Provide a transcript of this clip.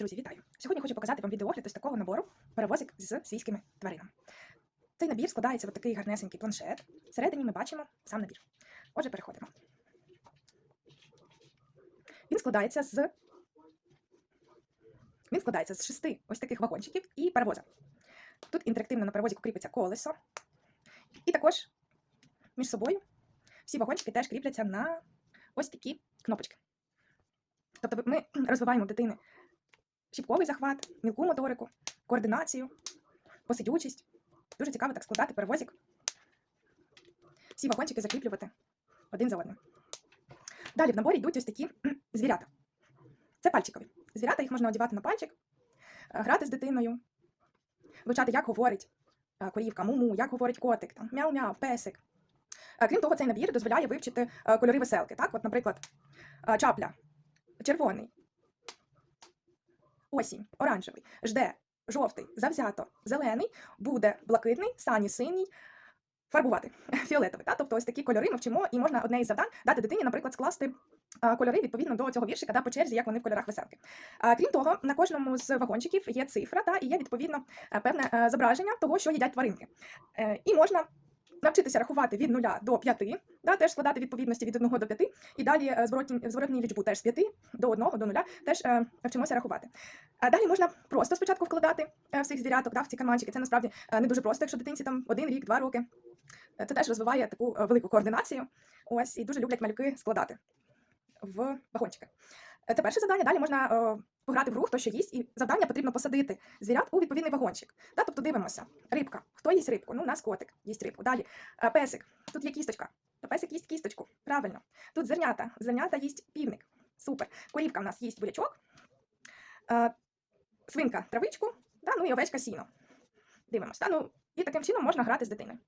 Друзі, вітаю! Сьогодні хочу показати вам відеогляд ось такого набору перевозик з свійськими тваринами. Цей набір складається в такий гарнесенький планшет. Всередині ми бачимо сам набір. Отже, переходимо. Він складається з він складається з шести ось таких вагончиків і перевоза. Тут інтерактивно на перевозі кріпиться колесо. І також між собою всі вагончики теж кріпляться на ось такі кнопочки. Тобто ми розвиваємо дитини щіпковий захват, мілку моторику, координацію, посидючість. Дуже цікаво так складати перевозик. Всі вагончики закріплювати один за одним. Далі в наборі йдуть ось такі звірята. Це пальчикові. Звірята їх можна одягати на пальчик, е, грати з дитиною, вивчати, як говорить е, корівка, муму, як говорить котик, там, мяу-мяу, песик. Е, Крім того, цей набір дозволяє вивчити кольори веселки. Так? От, наприклад, чапля червоний, осінь, оранжевий, жде, жовтий, завзято, зелений, буде блакитний, сані синій, фарбувати фіолетовий. Та? Тобто ось такі кольори ми вчимо, і можна одне із завдань дати дитині, наприклад, скласти кольори відповідно до цього віршика та по черзі, як вони в кольорах веселки. Крім того, на кожному з вагончиків є цифра, та, і є відповідно е, певне е, зображення того, що їдять тваринки. Е, І можна навчитися рахувати від 0 до 5, да, теж складати відповідності від 1 до 5, і далі е, зворотні, зворотній лічбу теж з 5 до 1, до 0, теж е, вчимося рахувати. А далі можна просто спочатку вкладати е, всіх звіряток да, в ці карманчики. Це насправді е, не дуже просто, якщо дитинці там один рік, два роки. Це теж розвиває таку велику координацію. Ось і дуже люблять малюки складати в вагончики. Це перше завдання. Далі можна е, пограти в рух, хто що їсть, і завдання потрібно посадити звірят у відповідний вагончик. Да, тобто дивимося. Рибка. Хто їсть рибку? Ну, у нас котик їсть рибку. Далі е, песик. Тут є кісточка. То песик їсть кісточку. Правильно. Тут зернята. Зернята їсть півник. Супер. Корівка в нас їсть бурячок. Е, Свинка травичку, да, ну і овечка сіно. Дивимося. Да, ну, і таким чином можна грати з дитиною.